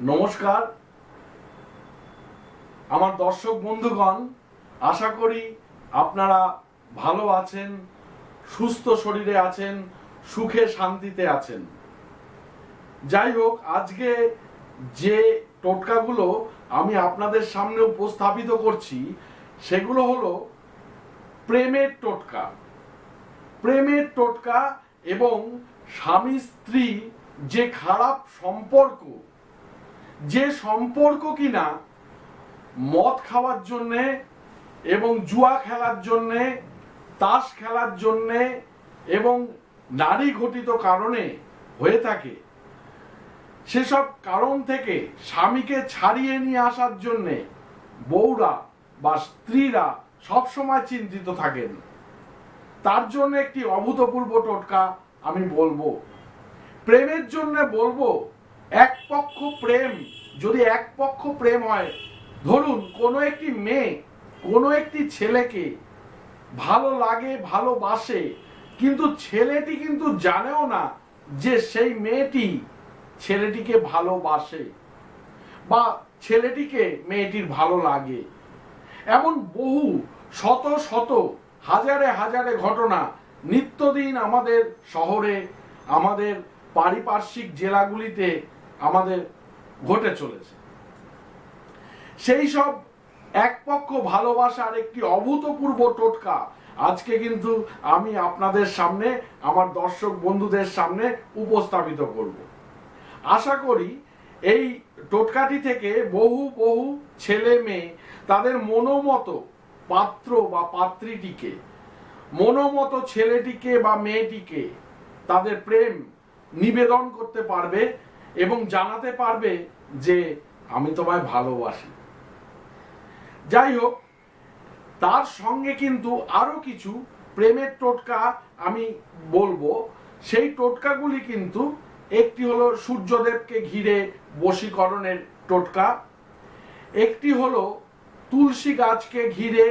নমস্কার। আমার দর্শক বন্ধুগণ, আশা করি আপনারা ভালো আছেন, সুস্থ শরীরে আছেন, সুখে শান্তিতে আছেন। যাই হোক, আজকে যে টোটকাগুলো আমি আপনাদের সামনে উপস্থাপিত করছি, সেগুলো হলো প্রেমের টোটকা। প্রেমের টোটকা এবং স্বামী স্ত্রী যে খারাপ সম্পর্ক যে সম্পর্ক কিনা, মদ খাওয়ার জন্যে এবং জুয়া খেলার জন্যে, তাস খেলার জন্যে এবং নারী ঘটিত কারণে হয়ে থাকে, সেসব কারণ থেকে স্বামীকে ছাড়িয়ে নিয়ে আসার জন্যে বউরা বা স্ত্রীরা সবসময় চিন্তিত থাকেন। তার জন্য একটি অভূতপূর্ব টোটকা আমি বলব। প্রেমের জন্য বলব, এক পক্ষ প্রেম যদি এক পক্ষ প্রেম হয়, ধরুন কোনো একটি মেয়ে কোনো একটি ছেলেকে ভালো লাগে, ভালোবাসে, কিন্তু ছেলেটি কিন্তু জানেও না যে সেই মেয়েটি ছেলেটিকে ভালোবাসে বা ছেলেটিকে মেয়েটির ভালো লাগে। এমন বহু, শত শত, হাজারে হাজারে ঘটনা নিত্যদিন আমাদের শহরে, আমাদের পারিপার্শ্বিক জেলাগুলিতে, আমাদের ঘটে চলেছে। সেই সব এক পক্ষ ভালোবাসার একটি অভূতপূর্ব টোটকা আজকে কিন্তু আমি আপনাদের সামনে, আমার দর্শক বন্ধুদের সামনে উপস্থাপিত করব। আশা করি এই টোটকাটি থেকে বহু বহু ছেলে মেয়ে তাদের মনোমতো পাত্র বা পাত্রীটিকে, মনোমতো ছেলেটিকে বা মেয়েটিকে তাদের প্রেম নিবেদন করতে পারবে এবং জানাতে পারবে যে আমি তোমায় ভালোবাসি। যাই হোক, তার সঙ্গে কিন্তু আরও কিছু প্রেমের টোটকা আমি বলব। সেই টোটকাগুলি কিন্তু একটি হলো সূর্যদেবকে ঘিরে বশীকরণের টোটকা, একটি হলো তুলসী গাছকে ঘিরে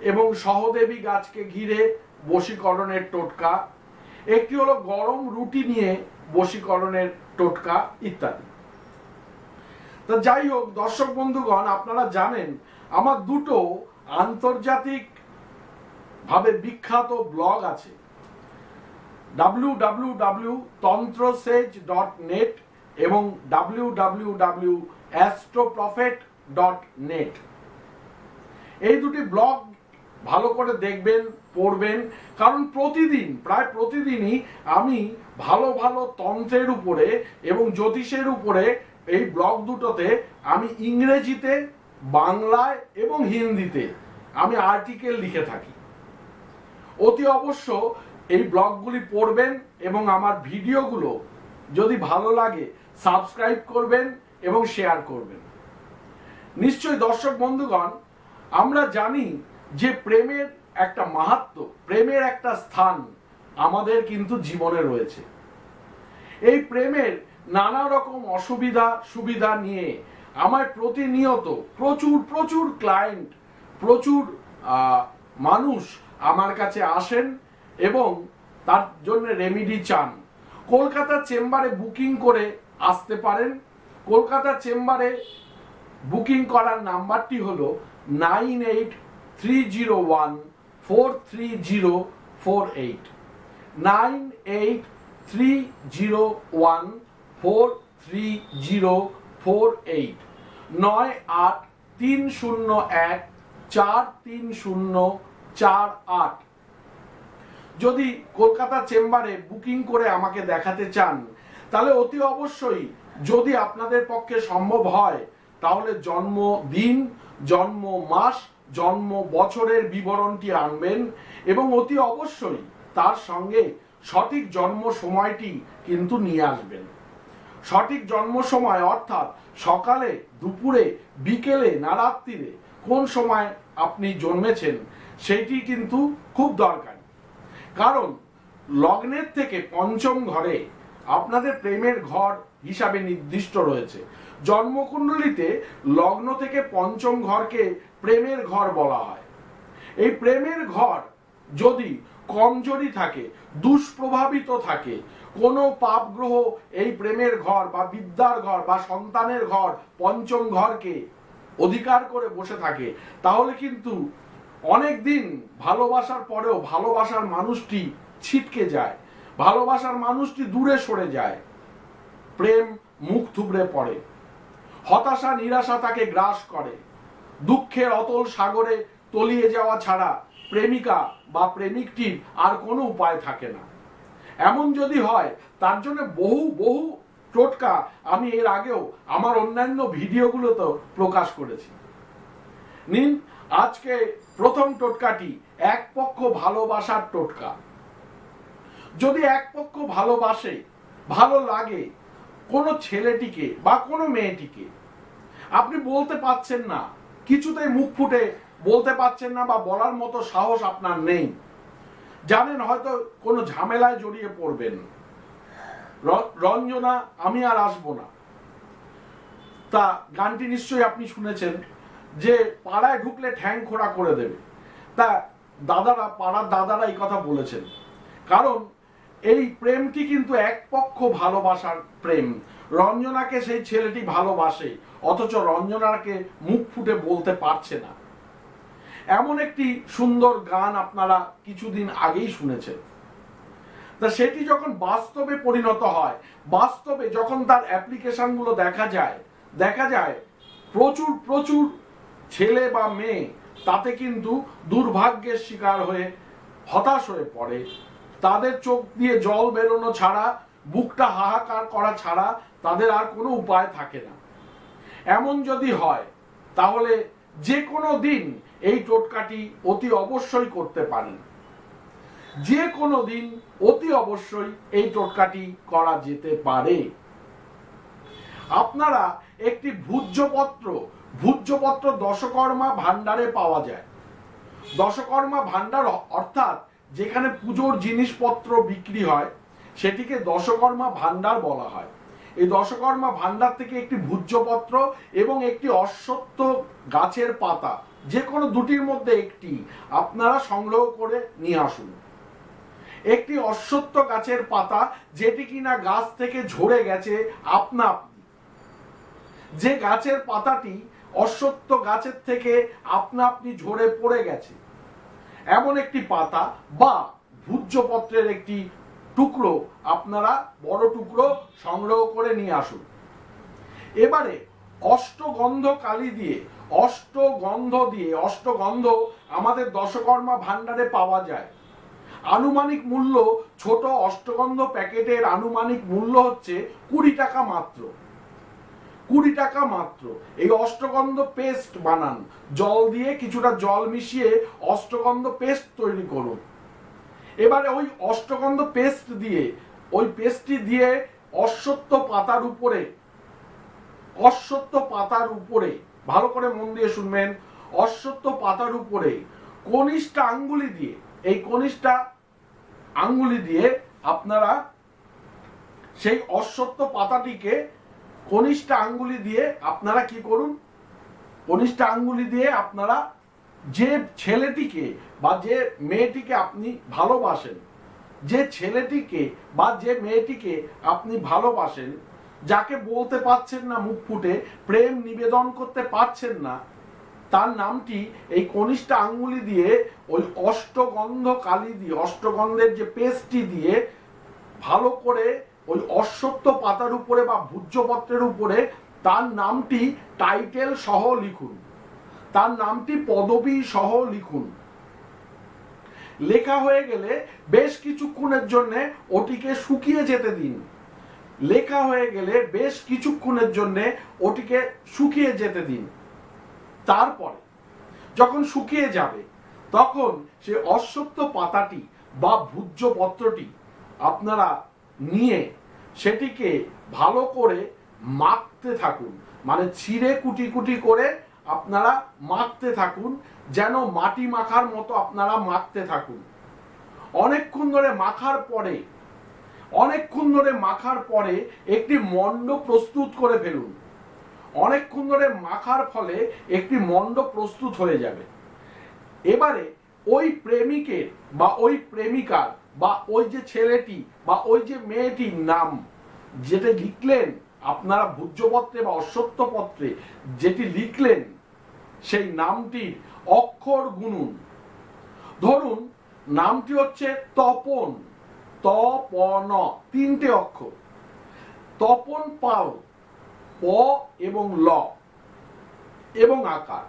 এবং সহদেবী গাছকে ঘিরে বশীকরণের টোটকা, একটি হলো গরম রুটি নিয়ে বশীকরণের টোটকা ইত্যাদি। তা যাই হোক, দর্শক বন্ধুগণ, আপনারা জানেন, আমার দুটো আন্তর্জাতিক ভাবে বিখ্যাত ব্লগ আছে। W W W tantrasage dot net এবং W W W astroprophet dot net এই দুটি ব্লগ ভালো করে দেখবেন, পড়বেন। কারণ প্রতিদিন, প্রায় প্রতিদিনই আমি ভালো ভালো তন্ত্রের উপরে এবং জ্যোতিষের উপরে এই ব্লগ দুটোতে আমি ইংরেজিতে, বাংলায় এবং হিন্দিতে আমি আর্টিকেল লিখে থাকি। অতি অবশ্য এই ব্লগগুলি পড়বেন এবং আমার ভিডিওগুলো যদি ভালো লাগে সাবস্ক্রাইব করবেন এবং শেয়ার করবেন। নিশ্চয়ই দর্শক বন্ধুগণ, আমরা জানি যে প্রেমের একটা মাহাত্ম, প্রেমের একটা স্থান আমাদের কিন্তু জীবনে রয়েছে। এই প্রেমের নানা রকম অসুবিধা, সুবিধা নিয়ে আমার প্রতিনিয়ত প্রচুর প্রচুর ক্লায়েন্ট প্রচুর মানুষ আমার কাছে আসেন এবং তার জন্য রেমিডি চান। কলকাতা চেম্বারে বুকিং করে আসতে পারেন। কলকাতা চেম্বারে বুকিং করার নাম্বারটি হলো nine eight three zero one four three zero four eight nine eight three zero one four three zero four eight নয় আট তিন শূন্য এক চার তিন শূন্য চার আট যদি কলকাতা চেম্বারে বুকিং করে আমাকে দেখাতে চান, তাহলে অতি অবশ্যই যদি আপনাদের পক্ষে সম্ভব হয়, তাহলে জন্মদিন জন্ম মাস জন্ম বছরের বিবরণটি আনবেন এবং অতি অবশ্যই তার সঙ্গে সঠিক জন্ম সময়টি কিন্তু নিয়ে আসবেন। সঠিক জন্ম সময় অর্থাৎ সকালে, দুপুরে, বিকেলে না রাত্রিরে কোন সময় আপনি জন্মেছেন সেইটি কিন্তু খুব দরকারি। কারণ লগ্নের থেকে পঞ্চম ঘরে আপনাদের প্রেমের ঘর হিসাবে নির্দিষ্ট রয়েছে। জন্মকুণ্ডলিতে লগ্ন থেকে পঞ্চম ঘরকে প্রেমের ঘর বলা হয়। এই প্রেমের ঘর যদি কমজোরি থাকে, দুষ্প্রভাবিত থাকে, কোনো পাপ গ্রহ এই প্রেমের ঘর বা বিদ্যার ঘর বা সন্তানের ঘর পঞ্চম ঘরকে অধিকার করে বসে থাকে, তাহলে কিন্তু অনেক দিন ভালোবাসার পরেও ভালোবাসার মানুষটি ছিটকে যায়। ভালোবাসার মানুষটি দূরে সরে যায়। প্রেম মুখ থুবড়ে পড়ে। হতাশা, নিরাশা তাকে গ্রাস করে। দুঃখের অতল সাগরে তলিয়ে যাওয়া ছাড়া প্রেমিকা বা প্রেমিকটির আর কোনো উপায় থাকে না। এমন যদি হয়, তার জন্য বহু বহু টোটকা আমি এর আগেও আমার অন্যান্য ভিডিওগুলোতেও প্রকাশ করেছি। নিন, আজকে প্রথম টোটকাটি এক পক্ষ ভালোবাসার টোটকা। যদি এক পক্ষ ভালোবাসে, ভালো লাগে কোনো ছেলেটিকে বা কোনো মেয়েটিকে আপনি বলতে পাচ্ছেন না, কিছুতেই মুখ ফুটে বলতে পাচ্ছেন না বা বলার মতো সাহস আপনার নেই। জানেন হয়তো কোনো ঝামেলায় জড়িয়ে পড়বেন। রঞ্জনা, আমি আর আসব না। তা গানটি নিশ্চয়ই আপনি শুনেছেন যে পাড়ায় ঢুকলে ঠ্যাং খোড়া করে দেবে। তা দাদারা, পাড়ার দাদারা এই কথা বলেছেন। কারণ এই প্রেমটি কিন্তু এক পক্ষ ভালোবাসার প্রেম। রঞ্জনাকে সেই ছেলেটি ভালোবাসে, অথচ রঞ্জনাকে মুখ ফুটে বলতে পারছে না। এমন একটি সুন্দর গান আপনারা কিছুদিন আগেই শুনেছেন। তা সেটি যখন বাস্তবে পরিণত হয়, বাস্তবে যখন তার অ্যাপ্লিকেশনগুলো দেখা যায় দেখা যায়, প্রচুর প্রচুর ছেলে বা মেয়ে তাতে কিন্তু দুর্ভাগ্যের শিকার হয়ে হতাশ হয়ে পড়ে। তাদের চোখ দিয়ে জল বেরোনো ছাড়া, বুকটা হাহাকার করা ছাড়া তাদের আর কোনো উপায় থাকে না। এমন যদি হয়, তাহলে যে কোনো দিন এই টোটকাটি অতি অবশ্যই করতে পারেন যে কোনো দিন অতি অবশ্যই এই টোটকাটি করা যেতে পারে। আপনারা একটি ভূজ্যপত্র ভূজ্যপত্র দশকর্মা ভাণ্ডারে পাওয়া যায়। দশকর্মা ভাণ্ডার অর্থাৎ যেখানে পুজোর জিনিসপত্র বিক্রি হয়, সেটিকে দশকর্মা ভাণ্ডার বলা হয়। এই দশকর্মা ভাণ্ডার থেকে একটি ভূজ্যপত্র এবং একটি অশ্বত্থ গাছের পাতা যে কোনো দুটির মধ্যে একটি, আপনারা সংগ্রহ করে নিয়ে আসুন। একটি অশ্বত্থ গাছের পাতা, যেটি কিনা গাছ থেকে ঝরে গেছে, আপনা আপনি। যে গাছের পাতাটি অশ্বত্থ গাছের থেকে আপনা আপনি ঝরে পড়ে গেছে এমন একটি পাতা বা ভূজ্যপত্রের একটি টুকরো আপনারা বড় টুকরো সংগ্রহ করে নিয়ে আসুন। এবারে অষ্টগন্ধ কালি দিয়ে, অষ্টগন্ধ দিয়ে, অষ্টগন্ধ আমাদের দশকর্মা ভাণ্ডারে পাওয়া যায়। আনুমানিক মূল্য ছোট অষ্টগন্ধ প্যাকেটের আনুমানিক মূল্য হচ্ছে কুড়ি টাকা মাত্র। কুড়ি টাকা মাত্র। এই অষ্টগন্ধ পেস্ট বানান। জল দিয়ে কিছুটা জল মিশিয়ে অষ্টগন্ধ পেস্ট তৈরি করুন। এবারে ওই অষ্টগন্ধ পেস্ট দিয়ে, ওই পেস্টটি দিয়ে অশ্বত্থ পাতার উপরে, অশ্বত্থ পাতার উপরে, ভালো করে মন দিয়ে শুনবেন, অশ্বত্থ পাতার উপরে কনিষ্ঠা আঙ্গুলি দিয়ে, এই কনিষ্ঠা আঙ্গুলি দিয়ে আপনারা সেই অশ্বত্থ পাতাটিকে কনিষ্ঠা আঙ্গুলি দিয়ে আপনারা কি করুন? কনিষ্ঠ আঙ্গুলি দিয়ে আপনারা যে ছেলেটিকে বা যে মেয়েটিকে আপনি ভালোবাসেন, যে ছেলেটিকে বা যে মেয়েটিকে আপনি ভালোবাসেন, যাকে বলতে পারছেন না মুখ ফুটে, প্রেম নিবেদন করতে পারছেন না, তার নামটি এই কনিষ্ঠ আঙ্গুলি দিয়ে, ওই অষ্টগন্ধ কালি দিয়ে, অষ্টগন্ধের যে পেস্টটি দিয়ে ভালো করে ওই অশ্বত্থ পাতার উপরে বা ভূজ্যপত্রের উপরে তার নামটি টাইটেল সহ লিখুন। তার নামটি পদবী সহ লিখুন। লেখা হয়ে গেলে বেশ কিছুক্ষণের জন্য ওটিকে শুকিয়ে যেতে দিন। লেখা হয়ে গেলে বেশ কিছুক্ষণের জন্য ওটিকে শুকিয়ে যেতে দিন। তারপরে যখন শুকিয়ে যাবে, তখন সে অশ্বত্থ পাতাটি বা ভূজ্য পত্রটি আপনারা নিয়ে সেটিকে ভালো করে মাখতে থাকুন। মানে ছিঁড়ে কুটি কুটি করে আপনারা মাখতে থাকুন, যেন মাটি মাখার মতো আপনারা মাখতে থাকুন। অনেকক্ষণ ধরে মাখার পরে, অনেকক্ষণ ধরে মাখার পরে একটি মণ্ড প্রস্তুত করে ফেলুন। অনেকক্ষণ ধরে মাখার ফলে একটি মণ্ড প্রস্তুত হয়ে যাবে। এবারে ওই প্রেমিকের বা ওই প্রেমিকার বা ওই যে ছেলেটি বা ওই যে মেয়েটির নাম যেটা লিখলেন আপনারা ভূজ্যপত্রে বা অশ্বত্থপত্রে যেটি লিখলেন, সেই নামটির অক্ষর গুনুন। ধরুন, নামটি হচ্ছে তপন। তপন, তিনটে অক্ষর। তপন পাল, প এবং ল এবং আকার।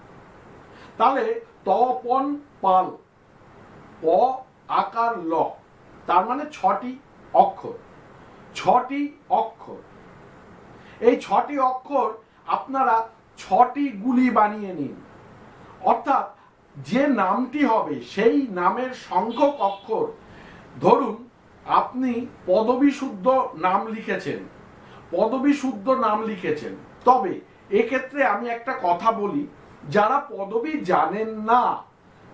তাহলে তপন পাল, প, আকার, ল। তার মানে ছটি অক্ষর ছটি অক্ষর। এই ছটি অক্ষর আপনারা ছটি গুলি বানিয়ে নিন। অর্থাৎ যে নামটি হবে, সেই নামের সংখ্যক অক্ষর। ধরুন, আপনি পদবী শুদ্ধ নাম লিখেছেন পদবী শুদ্ধ নাম লিখেছেন। তবে এক্ষেত্রে আমি একটা কথা বলি, যারা পদবী জানেন না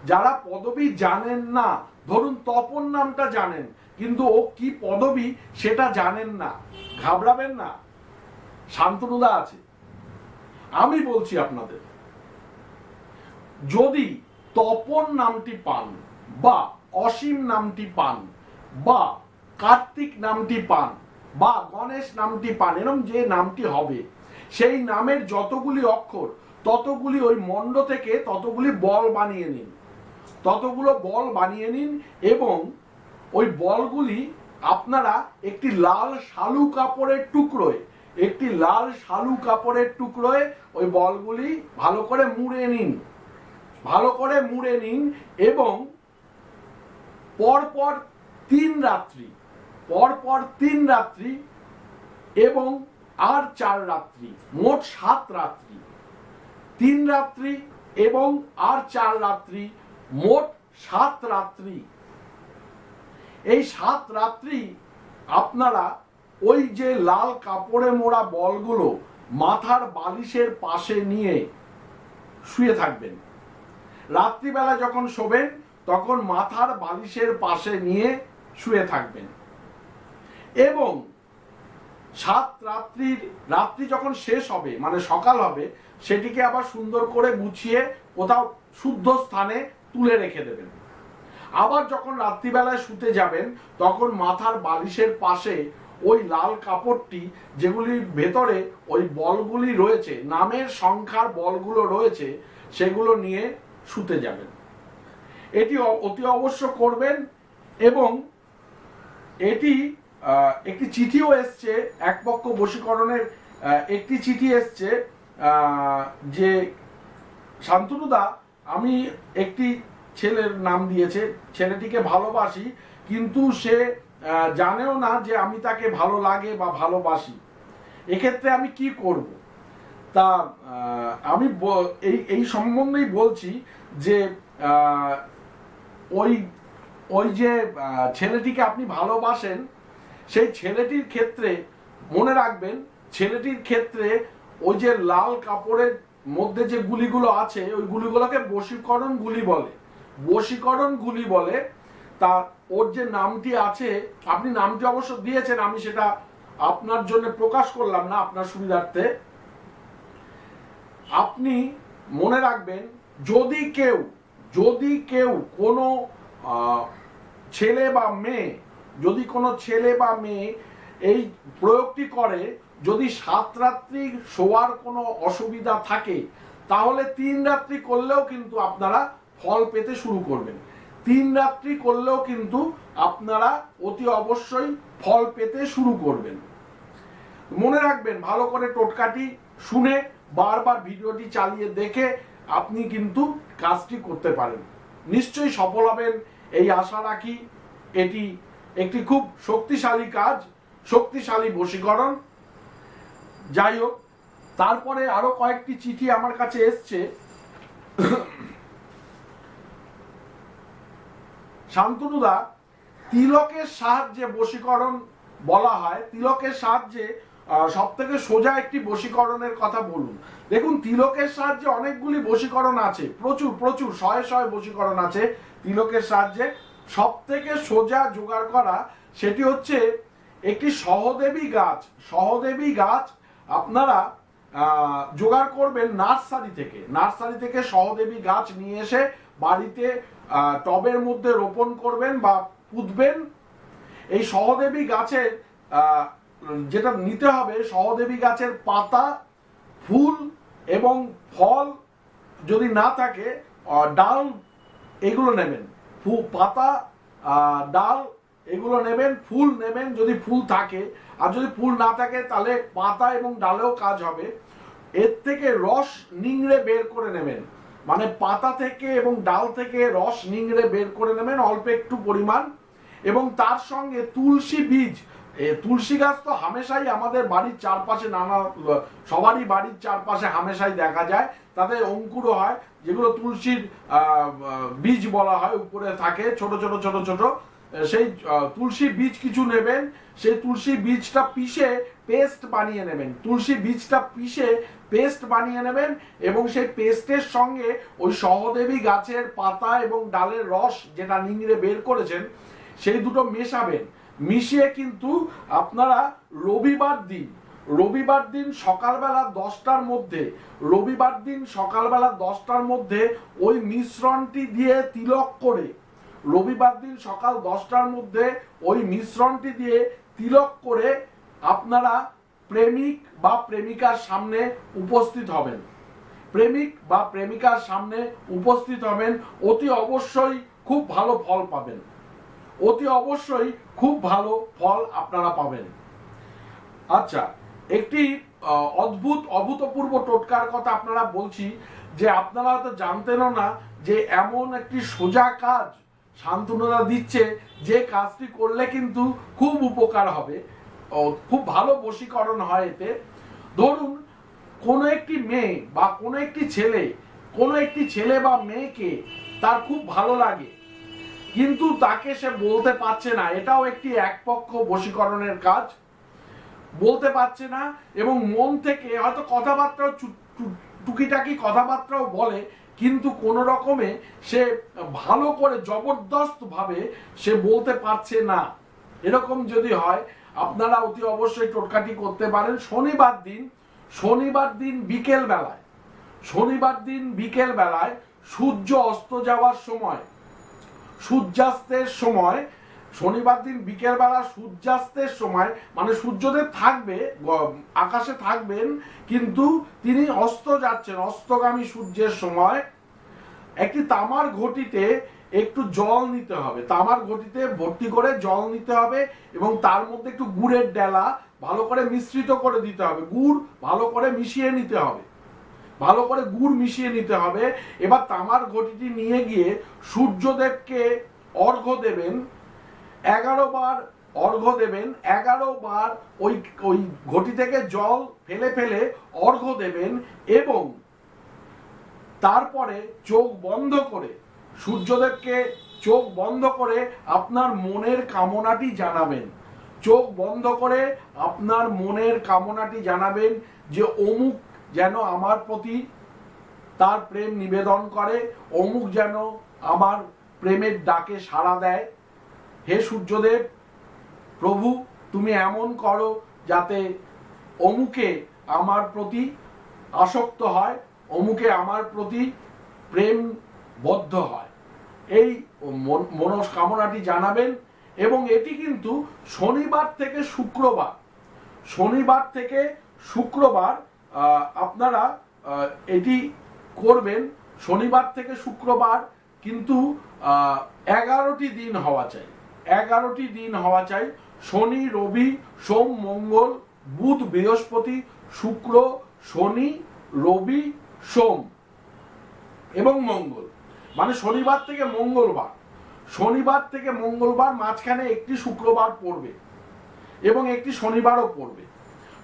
যারা পদবী জানেন না, ধরুন তপন নামটা জানেন, কিন্তু ও কি পদবী সেটা জানেন না। ঘাবড়াবেন না। শান্তনুদা আছে। আমি বলছি আপনাদের, যদি তপন নামটি পান, বা অসীম নামটি পান, বা কার্তিক নামটি পান, বা গণেশ নামটি পান এরকম যে নামটি হবে, সেই নামের যতগুলি অক্ষর, ততগুলি ওই মণ্ড থেকে ততগুলি বল বানিয়ে নিন। ততগুলো বল বানিয়ে নিন এবং ওই বলগুলি আপনারা একটি লাল শালু কাপড়ের টুকরোয়, একটি লাল শালু কাপড়ের টুকরোয় ওই বলগুলি ভালো করে মুড়ে নিন। ভালো করে মুড়ে নিন এবং পরপর তিন রাত্রি, পরপর তিন রাত্রি এবং আর চার রাত্রি, মোট সাত রাত্রি। তিন রাত্রি এবং আর চার রাত্রি মোট সাত রাত্রি। এই সাত রাত্রি আপনারা ওই যে লাল কাপড়ে মোড়া বলগুলো মাথার বালিশের পাশে নিয়ে শুয়ে থাকবেন। রাত্রিবেলা যখন শোবেন, তখন মাথার বালিশের পাশে নিয়ে শুয়ে থাকবেন। এবং সাত রাত্রির, রাত্রি যখন শেষ হবে মানে সকাল হবে, সেটিকে আবার সুন্দর করে গুছিয়ে কোথাও শুদ্ধ স্থানে তুলে রেখে দেবেন। আবার যখন রাত্রিবেলায় শুতে যাবেন, তখন মাথার বালিশের পাশে ওই লাল কাপড়টি যেগুলির ভেতরে ওই বলগুলি রয়েছে, নামের সংখ্যার বলগুলো রয়েছে, সেগুলো নিয়ে শুতে যাবেন। এটি অতি অবশ্য করবেন এবং এটি একটি চিঠিও এসছে, এক পক্ষ বশীকরণের একটি চিঠি এসছে যে শান্তনুদা আমি একটি ছেলের নাম দিয়েছে, ছেলেটিকে ভালোবাসি, কিন্তু সে জানেও না যে আমি তাকে ভালো লাগে বা ভালোবাসি। এক্ষেত্রে আমি কি করব? তা আমি এই এই সম্বন্ধেই বলছি যে ওই ওই যে ছেলেটিকে আপনি ভালোবাসেন, সেই ছেলেটির ক্ষেত্রে মনে রাখবেন, ছেলেটির ক্ষেত্রে ওই যে লাল কাপড়ের মধ্যে যে গুলিগুলো আছে, ওই গুলিগুলোকে বশীকরণ গুলি বলে। বশীকরণ গুলি বলে তা ওর যে নামটি আছে, আপনি নামটি অবশ্য দিয়েছেন, আমি সেটা আপনার জন্য প্রকাশ করলাম না, আপনার সুবিধার্থে। আপনি মনে রাখবেন, যদি কেউ যদি কেউ কোনো ছেলে বা মেয়ে, যদি কোনো ছেলে বা মেয়ে এই প্রয়োগটি করে যদি সাত রাত্রি শোয়ার কোনো অসুবিধা থাকে, তাহলে তিন রাত্রি করলেও কিন্তু আপনারা ফল পেতে শুরু করবেন। তিন রাত্রি করলেও কিন্তু আপনারা অতি অবশ্যই ফল পেতে শুরু করবেন। মনে রাখবেন, ভালো করে টোটকাটি শুনে বারবার ভিডিওটি চালিয়ে দেখে আপনি কিন্তু কাজটি করতে পারেন। নিশ্চয়ই সফল হবেন, এই আশা রাখি। এটি একটি খুব শক্তিশালী কাজ, শক্তিশালী বশীকরণ। যাই হোক, তারপরে আরও কয়েকটি চিঠি আমার কাছে এসছে। শান্তনুদা, তিলকের সাহায্যে বশীকরণ বলা হয়। তিলকের সাহায্যে সব থেকে সোজা একটি বশীকরণের কথা বলুন। দেখুন, তিলকের সাহায্যে অনেকগুলি বশীকরণ আছে। প্রচুর প্রচুর, শয়ে শয়ে বশীকরণ আছে তিলকের সাহায্যে। সব থেকে সোজা জোগাড় করা সেটি হচ্ছে একটি সহদেবী গাছ। সহদেবী গাছ আপনারা জোগাড় করবেন নার্সারি থেকে। নার্সারি থেকে সহদেবী গাছ নিয়ে এসে বাড়িতে টবের মধ্যে রোপণ করবেন বা পুঁতবেন। এই সহদেবী গাছের যেটা নিতে হবে, সহদেবী গাছের পাতা, ফুল এবং ফল যদি না থাকে ডাল, এগুলো নেবেন। ফু, পাতা ডাল এগুলো নেবেন, ফুল নেবেন, যদি ফুল থাকে। আর যদি ফুল না থাকে, তাহলে পাতা এবং ডালেও কাজ হবে। এর থেকে রস নিংড়ে বের করে নেবেন। মানে পাতা থেকে এবং ডাল থেকে রস নিংড়ে বের করে নেবেন অল্প একটু পরিমাণ। এবং তার সঙ্গে তুলসী বীজ। তুলসী গাছ তো হামেশাই আমাদের বাড়ির চারপাশে নানা, সবারই বাড়ির চারপাশে হামেশাই দেখা যায়। তাতে অঙ্কুরও হয়। যেগুলো তুলসীর বীজ বলা হয়, উপরে থাকে, ছোট ছোট ছোট ছোট। সেই তুলসী বীজ কিছু নেবেন, সেই তুলসী বীজটা পিষে পেস্ট বানিয়ে নেবেন। তুলসী বীজটা পিষে পেস্ট বানিয়ে নেবেন এবং সেই পেস্টের সঙ্গে ওই সহদেবী গাছের পাতা এবং ডালের রস যেটা নিংড়ে বের করেছেন, সেই দুটো মেশাবেন। মিশিয়ে কিন্তু আপনারা রবিবার দিন রবিবার দিন সকালবেলা দশটার মধ্যে, রবিবার দিন সকালবেলা দশটার মধ্যে ওই মিশ্রণটি দিয়ে তিলক করে রবিবার দিন সকাল দশটার মধ্যে ওই মিশ্রণটি দিয়ে তিলক করে আপনারা প্রেমিক বা প্রেমিকার সামনে উপস্থিত হবেন। প্রেমিক বা প্রেমিকার সামনে উপস্থিত হবেন, অতি অবশ্যই খুব ভালো ফল পাবেন। অতি অবশ্যই খুব ভালো ফল আপনারা পাবেন। আচ্ছা একটি অদ্ভুত, অভূতপূর্ব টোটকার কথা আপনারা বলছি যে আপনারা হয়তো জানতেনও না যে এমন একটি সোজা কাজ শান্তনুরা দিচ্ছে যে কাজটি করলে কিন্তু খুব উপকার হবে। খুব ভালো বশীকরণ হয় এতে। ধরুন, কোনো একটি মেয়ে বা কোনো একটি ছেলে, কোনো একটি ছেলে বা মেয়েকে তার খুব ভালো লাগে, কিন্তু তাকে সে বলতে পারছে না, এটাও একটি একপক্ষ বশীকরণের কাজ। বলতে পারছে না এবং মন থেকে হয়তো কথাবার্তাও টুকিটাকি কথাবার্তাও বলে কিন্তু কোন রকমে সে ভালো করে জবরদস্ত ভাবে সে বলতে পারছে না। এরকম যদি হয়, আপনারা অতি অবশ্যই টোটকাটি করতে পারেন। শনিবার দিন শনিবার দিন বিকেল বেলায় শনিবার দিন বিকেল বেলায় সূর্য অস্ত যাওয়ার সময়, সূর্যাস্তের সময় শনিবার দিন বিকেলবেলা সূর্যাস্তের সময় মানে সূর্যদেব থাকবে আকাশে থাকবেন, কিন্তু তিনি অস্ত যাচ্ছেন, অস্তগামী সূর্যের সময়। একটি তামার ঘটিতে একটু জল নিতে হবে। তামার ঘটিতে ভর্তি করে জল নিতে হবে এবং তার মধ্যে একটু গুড়ের ডেলা ভালো করে মিশ্রিত করে দিতে হবে। গুড় ভালো করে মিশিয়ে নিতে হবে। ভালো করে গুড় মিশিয়ে নিতে হবে। এবার তামার ঘটিটি নিয়ে গিয়ে সূর্যদেবকে অর্ঘ্য দেবেন। এগারো বার অর্ঘ্য দেবেন, এগারো বার ওই ওই ঘটি থেকে জল ফেলে ফেলে অর্ঘ্য দেবেন এবং তারপরে চোখ বন্ধ করে, সূর্যদেবকে চোখ বন্ধ করে আপনার মনের কামনাটি জানাবেন। চোখ বন্ধ করে আপনার মনের কামনাটি জানাবেন যে অমুক যেন আমার প্রতি তার প্রেম নিবেদন করে, অমুক যেন আমার প্রেমের ডাকে সাড়া দেয়। হে সূর্যদেব, প্রভু, তুমি এমন করো যাতে অমুকে আমার প্রতি আসক্ত হয়, অমুকে আমার প্রতি প্রেমবদ্ধ হয়। এই মন- মনস্কামনাটি জানাবেন এবং এটি কিন্তু শনিবার থেকে শুক্রবার। শনিবার থেকে শুক্রবার আপনারা এটি করবেন। শনিবার থেকে শুক্রবার কিন্তু এগারোটি দিন হওয়া চাই। এগারোটি দিন হওয়া চাই। শনি, রবি, সোম, মঙ্গল, বুধ, বৃহস্পতি, শুক্র, শনি, রবি, সোম এবং মঙ্গল। মানে শনিবার থেকে মঙ্গলবার। শনিবার থেকে মঙ্গলবার মাঝখানে একটি শুক্রবার পড়বে এবং একটি শনিবারও পড়বে।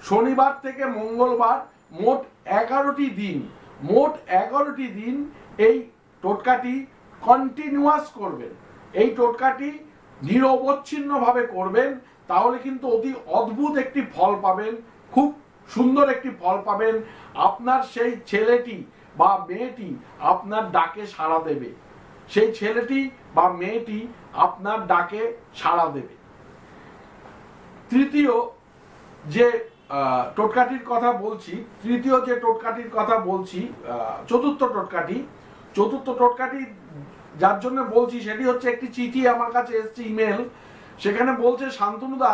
শনিবার থেকে মঙ্গলবার মোট এগারোটি দিন। মোট এগারোটি দিন এই টোটকাটি কন্টিনিউয়াস করবেন। এই টোটকাটি নিরবচ্ছিন্নভাবে করবেন, তাহলে কিন্তু অতি অদ্ভুত একটি ফল পাবেন, খুব সুন্দর একটি ফল পাবেন। আপনার সেই ছেলেটি বা মেয়েটি আপনার ডাকে সাড়া দেবে। সেই ছেলেটি বা মেয়েটি আপনার ডাকে সাড়া দেবে। তৃতীয় যে টোটকাটির কথা বলছি, তৃতীয় যে টোটকাটির কথা বলছি চতুর্থ টোটকাটি চতুর্থ টোটকাটি যার জন্য বলছি, সেটি হচ্ছে একটি চিঠি আমার কাছে এসছে, ইমেল। সেখানে বলছে, শান্তনুদা,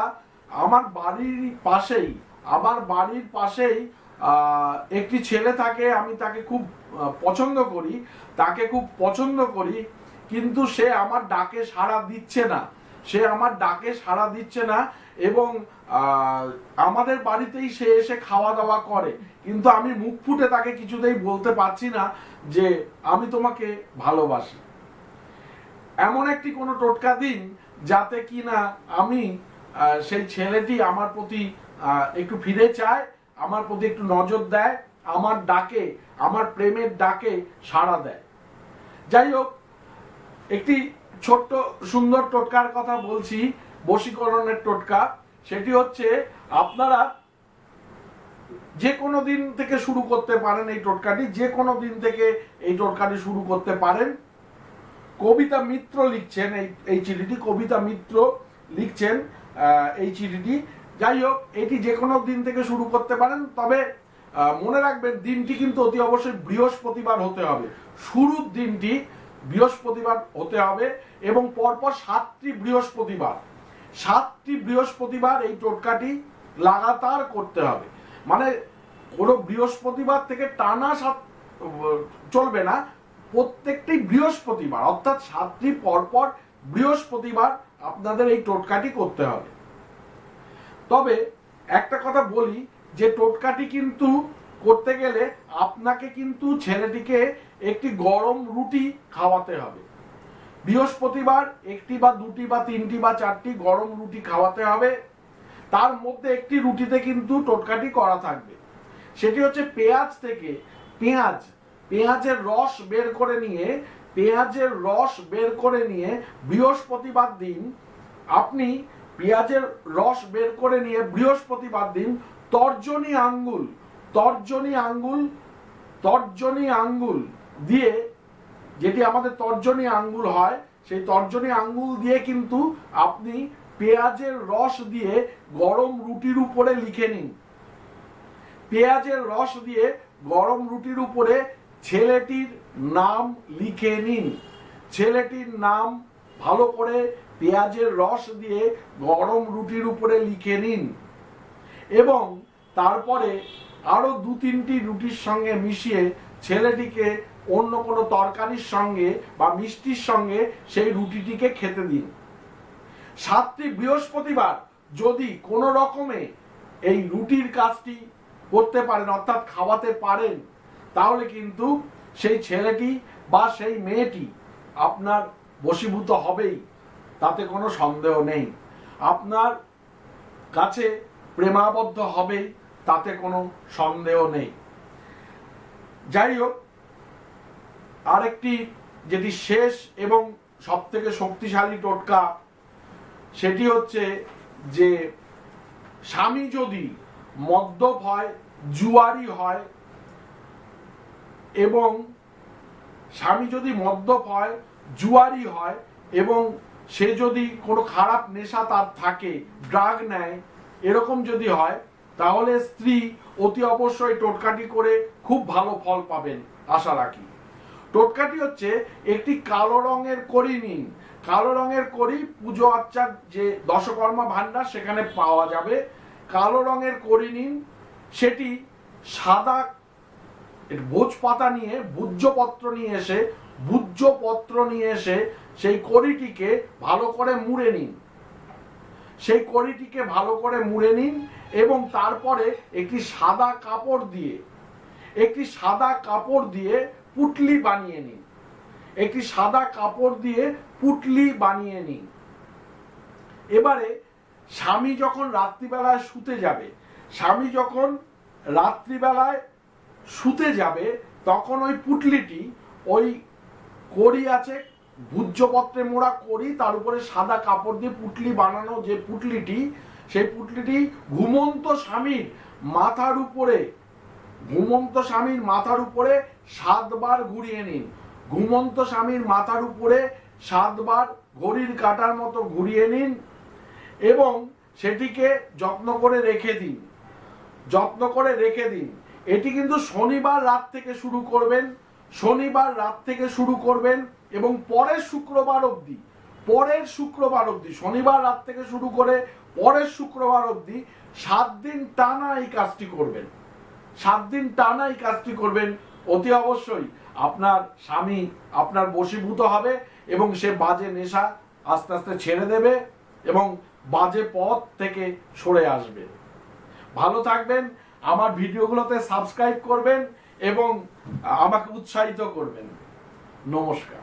আমার বাড়ির পাশেই, আমার বাড়ির পাশেই একটি ছেলে থাকে, আমি তাকে খুব পছন্দ করি, তাকে খুব পছন্দ করি, কিন্তু সে আমার ডাকে সাড়া দিচ্ছে না। সে আমার ডাকে সাড়া দিচ্ছে না এবং আমাদের বাড়িতেই সে এসে খাওয়া দাওয়া করে। কিন্তু আমি মুখ ফুটে তাকে কিছুতেই বলতে পারছি না যে, আমি তোমাকে ভালোবাসি। এমন একটি কোনো টোটকা দিন যাতে কি না আমি সেই ছেলেটি আমার প্রতি একটু ফিরে চায়, আমার প্রতি একটু নজর দেয়, আমার ডাকে, আমার প্রেমের ডাকে সাড়া দেয়। যাই হোক, একটি ছোট্ট সুন্দর টোটকার কথা বলছি, বশীকরণের টোটকা। সেটি হচ্ছে, আপনারা যে কোনো দিন থেকে শুরু করতে পারেন এই টোটকাটি, যে কোনো দিন থেকে এই টোটকাটি শুরু করতে পারেন। কবিতা মিত্র লিখছেন, এই এই চিঠিটি কবিতা মিত্র লিখছেন এই চিঠিটি। যাই হোক, এটি যে কোনো দিন থেকে শুরু করতে পারেন, তবে মনে রাখবেন দিনটি কিন্তু অতি অবশ্যই বৃহস্পতিবার হতে হবে। শুরুর দিনটি বৃহস্পতিবার হতে হবে এবং পরপর সাতটি বৃহস্পতিবার। সাতটি বৃহস্পতিবার এই টোটকাটি লাগাতার করতে হবে। মানে কোনো বৃহস্পতিবার থেকে টানা সাত চলবে না প্রত্যেকটি বৃহস্পতিবার, অর্থাৎ সাতটি পরপর বৃহস্পতিবার আপনাদের এই টোটকাটি করতে হবে। তবে একটা কথা বলি, যে টোটকাটি কিন্তু করতে গেলে আপনাকে কিন্তু ছেলেটিকে একটি গরম রুটি খাওয়াতে হবে। বৃহস্পতিবার একটি বা দুটি বা তিনটি বা চারটি গরম রুটি খাওয়াতে হবে। তার মধ্যে একটি রুটিতে কিন্তু টোটকাটি করা থাকবে। সেটি হচ্ছে পেঁয়াজ থেকে, পেঁয়াজ পেঁয়াজের রস বের করে নিয়ে, পেঁয়াজের রস বের করে নিয়ে বৃহস্পতিবার দিন আপনি পেঁয়াজের রস বের করে নিয়ে বৃহস্পতিবার দিন তর্জনী আঙ্গুল তর্জনী আঙ্গুল তর্জনী আঙ্গুল দিয়ে যেটি আমাদের তর্জনী আঙ্গুল হয়, সেই তর্জনী আঙ্গুল দিয়ে কিন্তু আপনি পেঁয়াজের রস দিয়ে গরম রুটির উপরে লিখে নিন। পেঁয়াজের রস দিয়ে গরম রুটির উপরে ছেলেটির নাম লিখে নিন। ছেলেটির নাম ভালো করে পেঁয়াজের রস দিয়ে গরম রুটির উপরে লিখে নিন। এবং তারপরে আরও দু তিনটি রুটির সঙ্গে মিশিয়ে ছেলেটিকে অন্য কোনো তরকারির সঙ্গে বা মিষ্টির সঙ্গে সেই রুটিটিকে খেতে দিন। সাতটি বৃহস্পতিবার যদি কোনো রকমে এই রুটির কাজটি করতে পারেন, অর্থাৎ খাওয়াতে পারেন তাহলে কিন্তু সেই ছেলেটি বা সেই মেয়েটি আপনার বশীভূত হবেই, তাতে কোনো সন্দেহ নেই। আপনার কাছে প্রেমাবদ্ধ হবেই, তাতে কোনো সন্দেহ নেই। যাই হোক আরেকটি যেটি শেষ এবং সব থেকে শক্তিশালী টোটকা, সেটি হচ্ছে যে স্বামী যদি মদ্যপ হয়, জুয়ারি হয় এবং স্বামী যদি মদ্যপ হয়, জুয়ারি হয় এবং সে যদি কোনো খারাপ নেশা তার থাকে ড্রাগ নেয়, এরকম যদি হয়, তাহলে স্ত্রী অতি অবশ্যই টোটকাটি করে খুব ভালো ফল পাবেন, আশা রাখি। টোটকাটি হচ্ছে একটি কালো রঙের করি নিন। কালো রঙের করি পুজো আচ্চার যে দশকর্মা ভান্ডার সেখানে পাওয়া যাবে। কালো রঙের করি নিন, সেটি সাদা ভোজ পাতা নিয়ে, ভূজ্যপত্র নিয়ে এসে, ভূজ্যপত্র নিয়ে এসে সেই কড়িটিকে ভালো করে মুড়ে নিন। সেই কড়িটিকে ভালো করে মুড়ে নিন এবং তারপরে একটি সাদা কাপড় দিয়ে, একটি সাদা কাপড় দিয়ে পুটলি বানিয়ে নিন। একটি সাদা কাপড় দিয়ে পুটলি বানিয়ে নিন। এবারে স্বামী যখন রাত্রিবেলায় শুতে যাবে, স্বামী যখন রাত্রিবেলায় শুতে যাবে, তখন ওই পুটলিটি, ওই কড়ি আছে, ভূজ্যপত্রে মোড়া করি তার উপরে সাদা কাপড় দিয়ে পুটলি বানানো যে পুটলিটি, সেই পুটলিটি ঘুমন্ত স্বামীর মাথার উপরে, ঘুমন্ত স্বামীর মাথার উপরে সাতবার ঘুরিয়ে নিন। ঘুমন্ত স্বামীর মাথার উপরে সাতবার ঘড়ির কাটার মতো ঘুরিয়ে নিন এবং সেটিকে যত্ন করে রেখে দিন। যত্ন করে রেখে দিন। এটি কিন্তু শনিবার রাত থেকে শুরু করবেন, শনিবার রাত থেকে শুরু করবেন এবং পরের শুক্রবার অবধি, পরের শুক্রবার অবধি, শনিবার রাত থেকে শুরু করে পরের শুক্রবার অবধি সাত দিন টানা এই কাজটি করবেন। সাত দিন টানা এই কাজটি করবেন, অতি অবশ্যই আপনার স্বামী আপনার বশীভূত হবে এবং সে বাজে নেশা আস্তে আস্তে ছেড়ে দেবে এবং বাজে পথ থেকে সরে আসবে। ভালো থাকবেন আমার ভিডিওগুলোতে সাবস্ক্রাইব করবেন এবং আমাকে উৎসাহিত করবেন। নমস্কার।